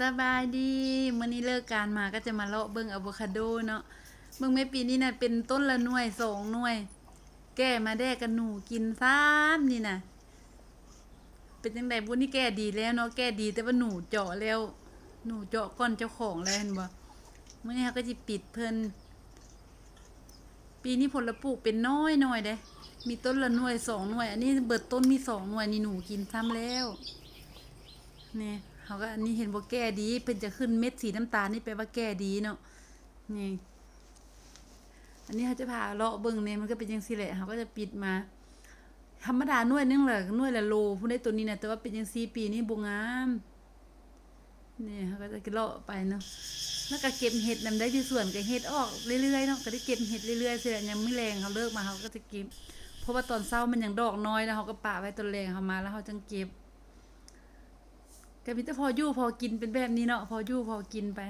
สบายดีมื้อนี้เลิกการมาก็จะมาเลาะเบิ่งอะโวคาโดเนาะเบิ่งแม่ปีนี้น่ะเป็นต้นละหน่วยสองหน่วย แก้มาแดกกันหนูกินซ้ำนี่น่ะเป็นจังไดบุญนี่แก้ดีแล้วเนาะแก้ดีแต่ว่าหนูเจาะแล้ว หนูเจาะก้อนเจ้าของแล้วเห็นบ่มื้อนี้เขาก็สิปิดเพิ่นปีนี้ผลปลูกเป็นน้อยหน่อยเด้ มีต้นละหน่วยสองหน่วย อันนี้เบิดต้นมีสองหน่วยนี่หนูกินซ้ำแล้ว นี่ เขาก็อันนี้เห็นว่าแก้ดีเพิ่นจะขึ้นเม็ดสีน้ำตาลนี่แปลว่าแก้ดีเนาะนี่ อันนี้เขาจะพาเลาะเบิ่งเนี่ยมันก็เป็นจังซี่แหละเขาก็จะปิดมา ธรรมดาหน่วยนึงแหละหน่วยละโลผู้ได้ตัวนี้นะแต่ว่าเป็นจังซี่ปีนี้บ่งามนี่เขาก็จะเลาะไปเนาะแล้วก็เก็บเห็ดนำได้ที่สวนก็เห็ดออกเรื่อยๆเนาะก็ได้เก็บเห็ดเรื่อยๆสิแหลยังไม่แรงเขาเลิกมาเขาก็จะเก็บ เพราะว่าตอนเช้ามันยังดอกน้อยแล้วเขาก็ปะไว้ตอนแรงเขามาแล้วเขาจังเก็บ ก็มีแต่พออยู่พอกินเป็นแบบนี้เนาะพออยู่พอกินไป